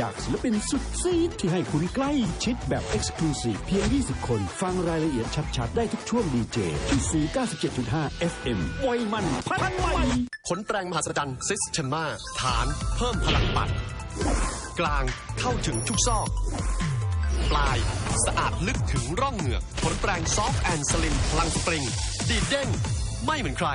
จากศิลปินสุดซีดที่ให้คุณใกล้ชิดแบบ e x c l u s i v e เพียง 20 คน ฟังรายละเอียดชัด ๆ ได้ทุกช่วงดีเจที่097.5 FM ไวยมัน พันใหม่ขนแปรงมหัศจรรย์ซิสเทมมาฐาน เพิ่มพลังปัด กลางเข้าถึงทุกซอก ปลาย สะอาดลึกถึงร่องเหงือกขนแปรงซอฟแอนด์สลิมพลังสปริง ดีดเด้ง ไม่เหมือนใคร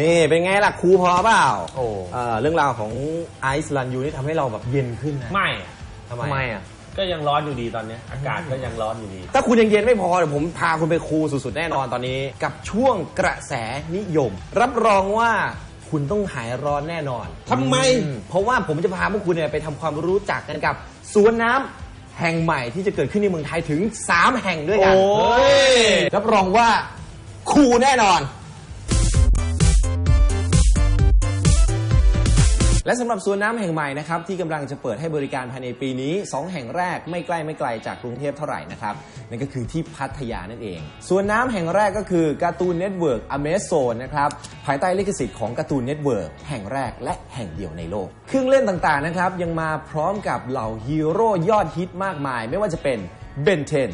นี่เป็นไงล่ะครูพอเปล่าโอ้ เอ่อเรื่องราวของไอซ์ลันยูนี่ทำให้เราแบบเย็นขึ้นนะไม่อะทำไมทำไมอะ ก็ยังร้อนอยู่ดีตอนเนี้ยอากาศก็ยังร้อนอยู่ดี ถ้าคุณยังเย็นไม่พอเดี๋ยวผมพาคุณไปครูสุดๆแน่นอนตอนนี้ กับช่วงกระแสนิยม รับรองว่าคุณต้องหายร้อนแน่นอนทำไม อืเพราะว่าผมจะพาพวกคุณเนี่ยไปทำความรู้จักกันกับสวนน้ำแห่งใหม่ที่จะเกิดขึ้นในเมืองไทยถึง 3 แห่งด้วยกัน โอ้ย รับรองว่าคูลแน่นอน และสำหรับสวนน้ำแห่งใหม่นะครับที่กำลังจะเปิดให้บริการภายในปีนี้ 2 แห่งแรกไม่ใกล้ไม่ไกลจากกรุงเทพเท่าไหร่นะครับนั่นก็คือที่พัทยานั่นเองสวนน้ำแห่งแรกก็คือการ์ตูนเน็ตเวิร์กอเมซโซนนะครับภายใต้ลิขสิทธิ์ของการ์ตูนเน็ตเวิร์กแห่งแรกและแห่งเดียวในโลก เครื่องเล่นต่างๆนะครับยังมาพร้อมกับเหล่าฮีโร่ยอดฮิตมากมาย ไม่ว่าจะเป็นเบนเทน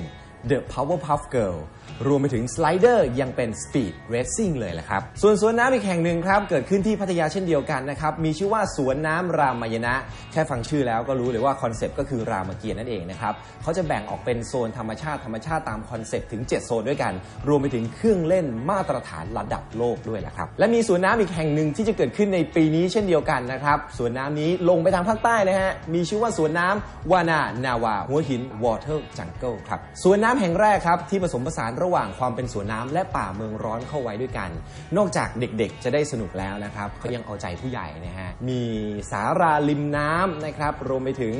The Powerpuff Girl ร รวมไปถึงสไลเดอร์ยังเป็น Speed Racing เลยแหละครับ ส่วนสวนน้ำอีกแห่งหนึ่งครับ เกิดขึ้นที่พัทยาเช่นเดียวกันนะครับ มีชื่อว่าสวนน้ำรามายณะ แค่ฟังชื่อแล้วก็รู้เลยว่าคอนเซปต์ก็คือรามเกียรติ์นั่นเองนะครับเขาจะแบ่งออกเป็นโซนธรรมชาติธรรมชาติตามคอนเซปต์ถึง 7 โซนด้วยกัน รวมไปถึงเครื่องเล่นมาตรฐานระดับโลกด้วยแหละครับ และมีสวนน้ำอีกแห่งหนึ่งที่จะเกิดขึ้นในปีนี้เช่นเดียวกันนะครับสวนน้ำนี้ลงไปทางภาคใต้นะฮะมีชื่อว่าสวนน้ำวานานาวาหัวหิน Water Jungle ครับสวนน้ำแห่งแรกครับที่ผสมผสานระหว่างความเป็นสวนน้ำและป่าเมืองร้อนเข้าไว้ด้วยกัน นอกจากเด็กๆ จะได้สนุกแล้วนะครับเขายังเอาใจผู้ใหญ่นะฮะมีสาราริมน้ำนะครับรวมไปถึง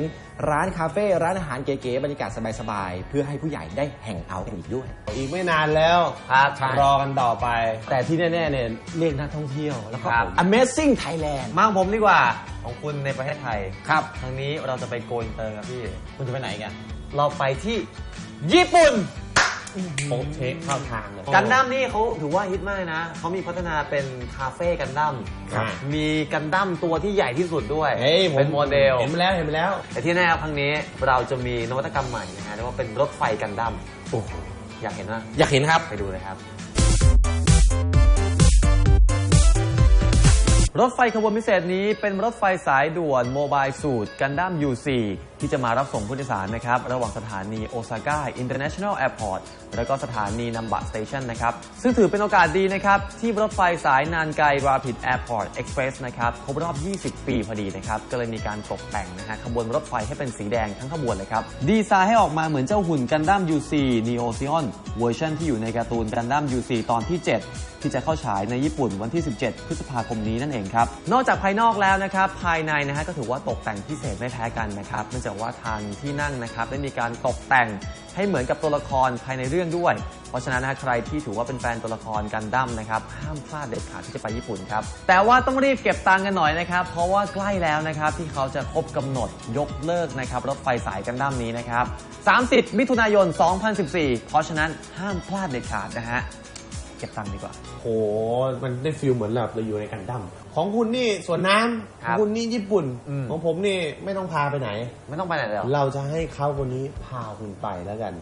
ร้านคาเฟ่ร้านอาหารเก๋ๆบรรยากาศสบายๆเพื่อให้ผู้ใหญ่ได้แห่งเอาท์กันอีกด้วย อีกไม่นานแล้วครับรอกันต่อไป แต่ที่แน่ๆเนี่ยเรียกนักท่องเที่ยวแล้วก็ ครับ Amazing Thailand มาของผมดีกว่าของคุณในประเทศไทยครับทางนี้เราจะไปโกอินเตอร์ครับพี่ คุณจะไปไหนกัน เราไปที่ญี่ปุ่น โป๊ะเชคเข้าทางเลย กันดั้มนี่เขาถือว่าฮิตมากนะ เขามีพัฒนาเป็นคาเฟ่กันดั้มครับ มีกันดั้มตัวที่ใหญ่ที่สุดด้วย เฮ้ยผมเป็นโมเดล เห็นมาแล้วเห็นมาแล้ว แต่ที่แน่ครับครั้งนี้เราจะมีนวัตกรรมใหม่นะฮะเรียกว่าเป็นรถไฟกันดั้มโอ้โหอยากเห็นไหมอยากเห็นครับ ไปดูเลยครับ รถไฟขบวนพิเศษนี้เป็นรถไฟสายด่วนโมบายสูตรกันดั้ม U4 ที่จะมารับส่งผู้โดยสารนะครับระหว่างสถานีโอซาก้า International Airport แล้วก็สถานีนัมบะสเตชันนะครับซึ่งถือเป็นโอกาสดีนะครับที่รถไฟสายนานไกล Rapid Airport Express นะครับครบรอบ 20 ปีพอดีนะครับก็เลยมีการตกแต่งนะฮะขบวนรถไฟให้เป็นสีแดงทั้งขบวนเลยครับดีไซน์ให้ออกมาเหมือนเจ้าหุ่นกันดั้ม UC Neo Zeon เวอร์ชันที่อยู่ในการ์ตูนกันดั้ม UC ตอนที่ 7ที่จะเข้าฉายในญี่ปุ่นวันที่ 17 พฤษภาคมนี้นั่นเองครับ นอกจากภายนอกแล้วนะครับ ภายในนะฮะก็ถือว่าตกแต่งพิเศษไม่แพ้กันนะครับเนื่องจากว่าทางที่นั่งนะครับได้มีการตกแต่งให้เหมือนกับตัวละครภายในเรื่องด้วย เพราะฉะนั้นนะใครที่ถือว่าเป็นแฟนตัวละครกันดั้มนะครับห้ามพลาดเด็ดขาดที่จะไปญี่ปุ่นครับ แต่ว่าต้องรีบเก็บตังค์กันหน่อยนะครับ เพราะว่าใกล้แล้วนะครับที่เขาจะครบกำหนดยกเลิกนะครับรถไฟสายกันดั้มนี้นะครับ 30 มิถุนายน 2014 เพราะฉะนั้นห้ามพลาดเด็ดขาดนะฮะ เก็บตังค์ดีกว่า โห มันได้ฟิลเหมือนแบบเราอยู่ในกันดั้มของคุณนี่สวนน้ำคขรัองบคุณนี่ญี่ปุ่น อืม ของผมนี่ไม่ต้องพาไปไหน ไม่ต้องไปไหนเลยเหรอเราจะให้เขาคนนี้พาคุณไปแล้วกัน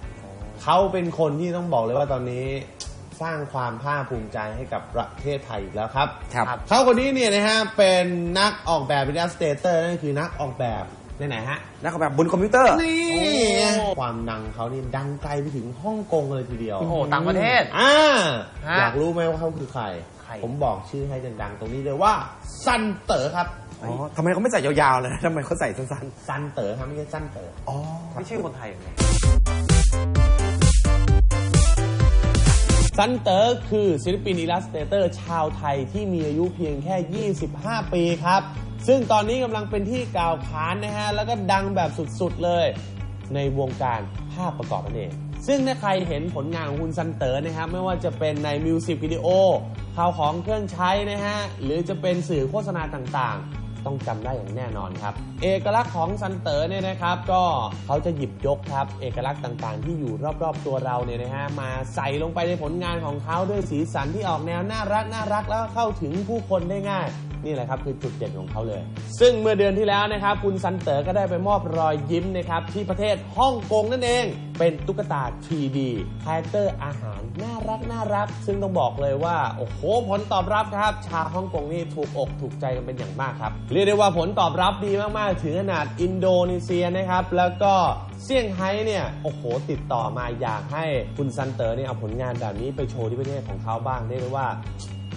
เขาเป็นคนที่ต้องบอกเลยว่าตอนนี้สร้างความภาคภูมิใจให้กับประเทศไทยอีกแล้วครับ ครับ เขาคนนี้เนี่ยนะฮะเป็นนักออกแบบเป็น illustrator นั่นคือนักออกแบบ ในไหนฮะแล้วก็แบบบนคอมพิวเตอร์ นี่โอ้ความดังเขานี่ดังไกลไปถึงฮ่องกงเลยทีเดียวโอ้โหต่างประเทศ อ่าฮะ อยากรู้ไหมว่าเขาคือใคร ใคร ผมบอกชื่อให้ดังๆตรงนี้เลยว่าซันเต๋อครับอ๋อทำไมเขาไม่ใส่ยาวๆเลยนะทำไมเขาใส่สั้นซันเต๋อครับไม่ใช่ซันเต๋อๆ อ๋อ ไม่ชื่อคนไทยเหรอซันเต๋อคือศิลปินอิลลัสเตเตอร์ชาวไทยที่มีอายุเพียงแค่ 25 ปีครับ ซึ่งตอนนี้กำลังเป็นที่กล่าวขานนะฮะ แล้วก็ดังแบบสุดๆเลย ในวงการภาพประกอบนั่นเองซึ่งถ้าใครเห็นผลงานของคุณซันเต๋อนะครับ ไม่ว่าจะเป็นในมิวสิกวิดีโอข่าวของเครื่องใช้นะฮะ หรือจะเป็นสื่อโฆษณาต่างๆ ต้องจำได้อย่างแน่นอนครับ เอกลักษณ์ของซันเต๋อเนี่ยนะครับ ก็เขาจะหยิบยกครับ เอกลักษณ์ต่างๆ ที่อยู่รอบๆตัวเราเนี่ยนะฮะมาใส่ลงไปในผลงานของเขาด้วยสีสันที่ออกแนวน่ารักน่ารักแล้วเข้าถึงผู้คนได้ง่าย นี่แหละครับคือจุดเด่นของเขาเลย ซึ่งเมื่อเดือนที่แล้วนะครับคุณซันเต๋อก็ได้ไปมอบรอยยิ้มนะครับที่ประเทศฮ่องกงนั่นเอง เป็นตุ๊กตา 3D คาแรคเตอร์อาหารน่ารักน่ารัก ซึ่งต้องบอกเลยว่า โอ้โห ผลตอบรับครับ ชาวฮ่องกงนี่ถูกอกถูกใจกันเป็นอย่างมากครับ เรียกได้ว่าผลตอบรับดีมาก ๆ ถึงขนาดอินโดนีเซียนะครับแล้วก็เซี่ยงไฮ้เนี่ยโอ้โหติดต่อมาอยากให้คุณซันเต๋อเนี่ยเอาผลงานแบบนี้ไปโชว์ที่ประเทศของเขาบ้างเรียกได้ว่า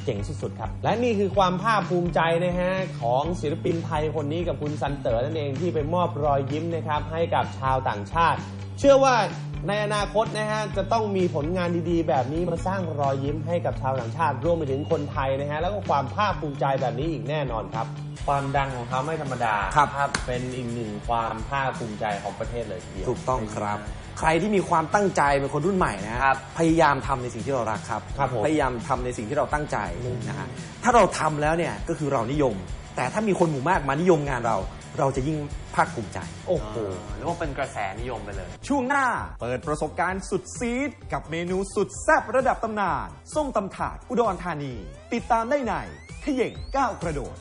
เจ๋งสุดๆครับ และนี่คือความภาคภูมิใจนะฮะของศิลปินไทยคนนี้กับคุณซันเต๋อนั่นเองที่ไปมอบรอยยิ้มนะครับให้กับชาวต่างชาติ เชื่อว่าในอนาคตนะฮะจะต้องมีผลงานดีๆ แบบนี้มาสร้างรอยยิ้มให้กับชาวต่างชาติรวมไปถึงคนไทยนะฮะแล้วก็ความภาคภูมิใจแบบนี้อีกแน่นอนครับ ความดังของเขาไม่ธรรมดาครับ เป็นอีกหนึ่งความภาคภูมิใจของประเทศเลยทีเดียวถูกต้องครับ ใครที่มีความตั้งใจเป็นคนรุ่นใหม่นะครับพยายามทำในสิ่งที่เรารักครับ ครับผมพยายามทำในสิ่งที่เราตั้งใจนะฮะถ้าเราทำแล้วเนี่ยก็คือเรานิยม แต่ถ้ามีคนหมู่มากมานิยมงานเรา เราจะยิ่งภาคภูมิใจ โอ้โหเรียกว่าเป็นกระแสนิยมไปเลย ช่วงหน้าเปิดประสบการณ์สุดซีดกับเมนูสุดแซ่บระดับตำนาน ส้มตำถาดอุดรธานี ติดตามได้ในเขย่งก้าวกระโดด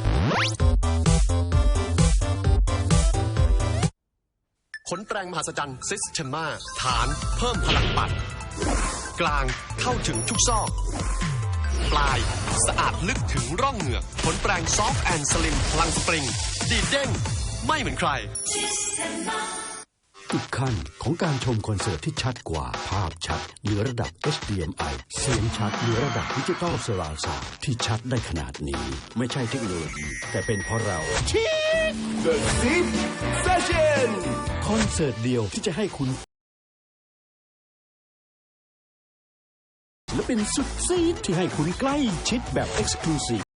ขนแปรงมหัศจรรย์ซิสเ e มาฐานเพิ่มพลังปัด กลางเข้าถึงทุกซอก ปลายสะอาดลึกถึงร่องเหงือกขนแปรงซอฟต์แอนด์สลิมพลังสปริง ดีดเด้ง ไม่เหมือนใคร อีกขั้นของการชมคอนเสิร์ตที่ชัดกว่าภาพชัดเหนือระดับ HDMI เสียงชัดเหนือระดับดิจิตอลเซอร์ราวด์ซาวด์ที่ชัดได้ขนาดนี้ ไม่ใช่เทคโนโลยีแต่เป็นเพราะเรา The Zip Session คอนเสิร์ตเดียวที่จะให้คุณและเป็นสุดซีดที่ให้คุณใกล้ชิดแบบ Exclusive